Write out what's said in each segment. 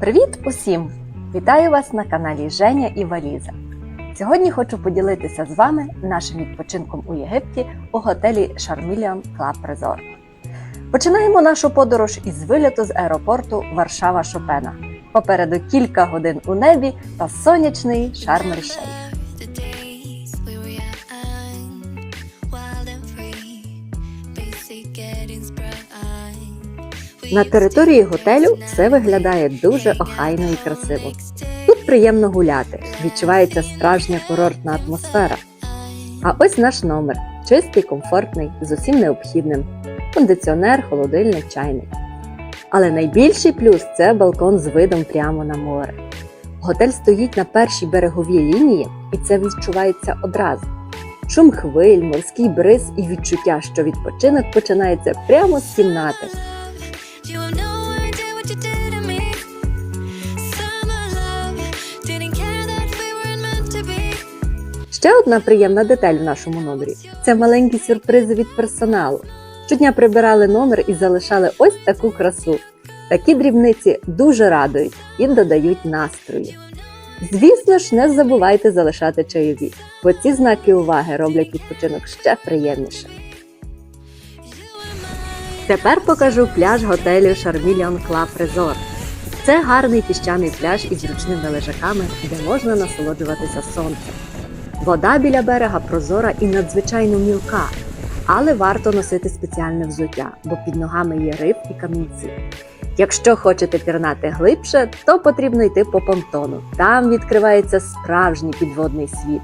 Привіт усім! Вітаю вас на каналі Женя і Валіза. Сьогодні хочу поділитися з вами нашим відпочинком у Єгипті у готелі Charmeleon Club Resort. Починаємо нашу подорож із виліту з аеропорту Варшава Шопена. Попереду кілька годин у небі та сонячний Шарм-ель-Шейх. The days На території готелю все виглядає дуже охайно і красиво. Тут приємно гуляти, відчувається справжня курортна атмосфера. А ось наш номер чистий, комфортний, з усім необхідним: кондиціонер, холодильник, чайник. Але найбільший плюс це балкон з видом прямо на море. Готель стоїть на першій береговій лінії, і це відчувається одразу. Шум хвиль, морський бриз і відчуття, що відпочинок починається прямо з кімнати. Ще одна приємна деталь в нашому номері це маленькі сюрпризи від персоналу. Щодня прибирали номер і залишали ось таку красу. Такі дрібниці дуже радують і додають настрою. Звісно ж, не забувайте залишати чайові, бо ці знаки уваги роблять відпочинок ще приємніше. Тепер покажу пляж готелю Charmeleon Club Resort. Це гарний піщаний пляж із зручними лежаками, де можна насолоджуватися сонцем. Вода біля берега прозора і надзвичайно мілка, але варто носити спеціальне взуття, бо під ногами є риф і камінці. Якщо хочете пірнати глибше, то потрібно йти по понтону. Там відкривається справжній підводний світ.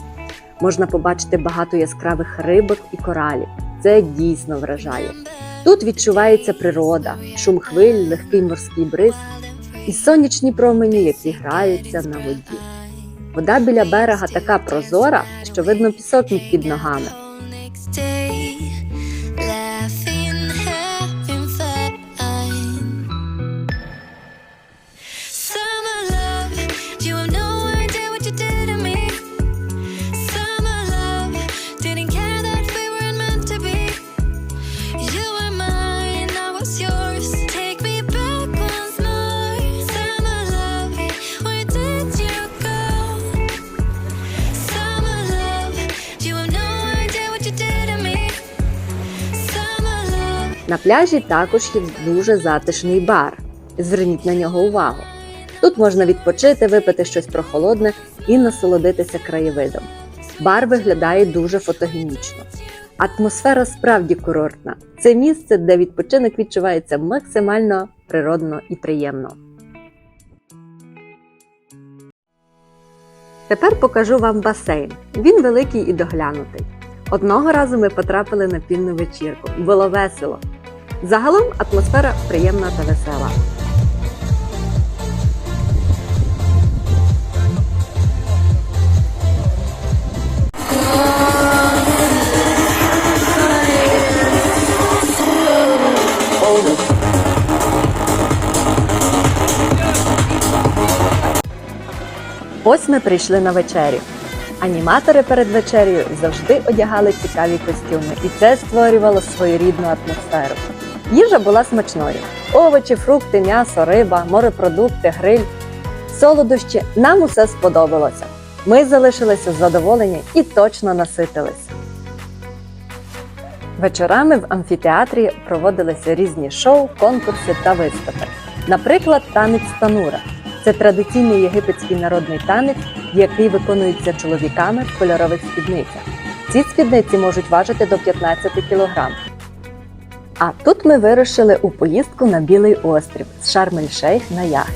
Можна побачити багато яскравих рибок і коралів. Це дійсно вражає. Тут відчувається природа, шум хвиль, легкий морський бриз і сонячні промені, які граються на воді. Вода біля берега така прозора, що видно пісок під ногами. На пляжі також є дуже затишний бар. Зверніть на нього увагу. Тут можна відпочити, випити щось прохолодне і насолодитися краєвидом. Бар виглядає дуже фотогенічно. Атмосфера справді курортна. Це місце, де відпочинок відчувається максимально природно і приємно. Тепер покажу вам басейн. Він великий і доглянутий. Одного разу ми потрапили на пінну вечірку. Було весело. Загалом атмосфера приємна та весела. Ось ми прийшли на вечерю. Аніматори перед вечерею завжди одягали цікаві костюми, і це створювало своєрідну атмосферу. Їжа була смачною: овочі, фрукти, м'ясо, риба, морепродукти, гриль, солодощі. Нам усе сподобалося. Ми залишилися задоволені і точно наситилися. Вечорами в амфітеатрі проводилися різні шоу, конкурси та вистави. Наприклад, танець танура. Це традиційний єгипетський народний танець, який виконується чоловіками в кольорових спідницях. Ці спідниці можуть важити до 15 кг. А тут ми вирушили у поїздку на Білий острів з Шарм-ель-Шейх на яхті.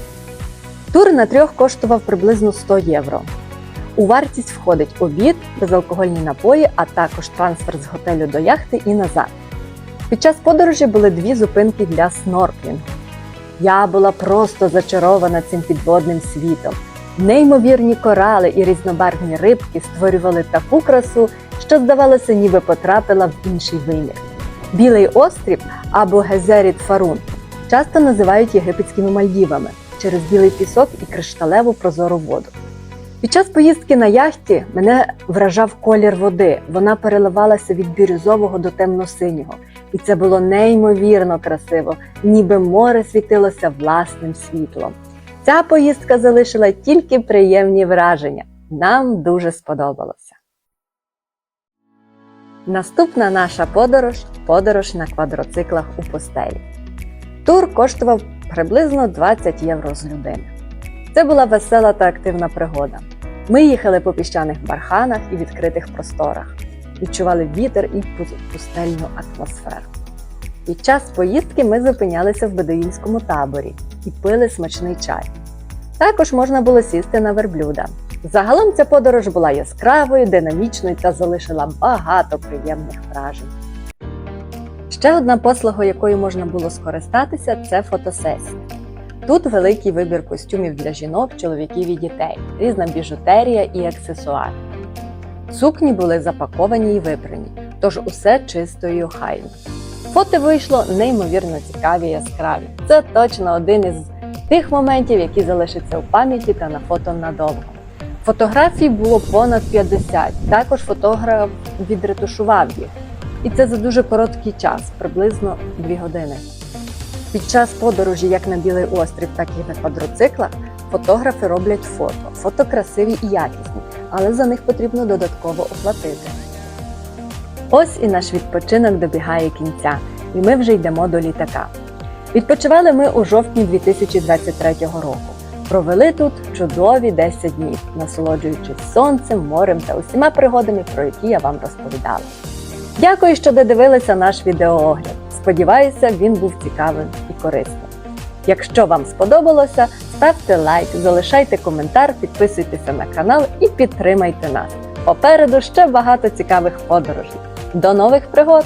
Тур на трьох коштував приблизно 100 євро. У вартість входить обід, безалкогольні напої, а також трансфер з готелю до яхти і назад. Під час подорожі були дві зупинки для снорклінгу. Я була просто зачарована цим підводним світом. Неймовірні корали і різнобарвні рибки створювали таку красу, що здавалося, ніби потрапила в інший вимір. Білий острів або Гезеріт Фарун часто називають єгипетськими Мальдівами через білий пісок і кришталеву прозору воду. Під час поїздки на яхті мене вражав колір води. Вона переливалася від бірюзового до темно-синього, і це було неймовірно красиво, ніби море світилося власним світлом. Ця поїздка залишила тільки приємні враження. Нам дуже сподобалося. Наступна наша подорож подорож на квадроциклах у постелі. Тур коштував приблизно 20 євро з людини. Це була весела та активна пригода. Ми їхали по піщаних барханах і відкритих просторах, відчували вітер і пустельну атмосферу. Під час поїздки ми зупинялися в бедуїнському таборі і пили смачний чай. Також можна було сісти на верблюда. Загалом ця подорож була яскравою, динамічною та залишила багато приємних вражень. Ще одна послуга, якою можна було скористатися, це фотосесія. Тут великий вибір костюмів для жінок, чоловіків і дітей, різна біжутерія і аксесуари. Сукні були запаковані і випрані, тож усе чисто і охайно. Фото вийшло неймовірно цікаві і яскраві. Це точно один із тих моментів, які залишаться у пам'яті та на фото надовго. Фотографій було понад 50. Також фотограф відретушував їх. І це за дуже короткий час, приблизно 2 години. Під час подорожі як на Білий острів, так і на квадроциклах фотографи роблять фото. Фото красиві і якісні, але за них потрібно додатково оплатити. Ось і наш відпочинок добігає кінця, і ми вже йдемо до літака. Відпочивали ми у жовтні 2023 року. Провели тут чудові 10 днів, насолоджуючись сонцем, морем та усіма пригодами, про які я вам розповідала. Дякую, що додивилися наш відеоогляд. Сподіваюся, він був цікавим і корисним. Якщо вам сподобалося, ставте лайк, залишайте коментар, підписуйтеся на канал і підтримайте нас. Попереду ще багато цікавих подорожей. До нових пригод!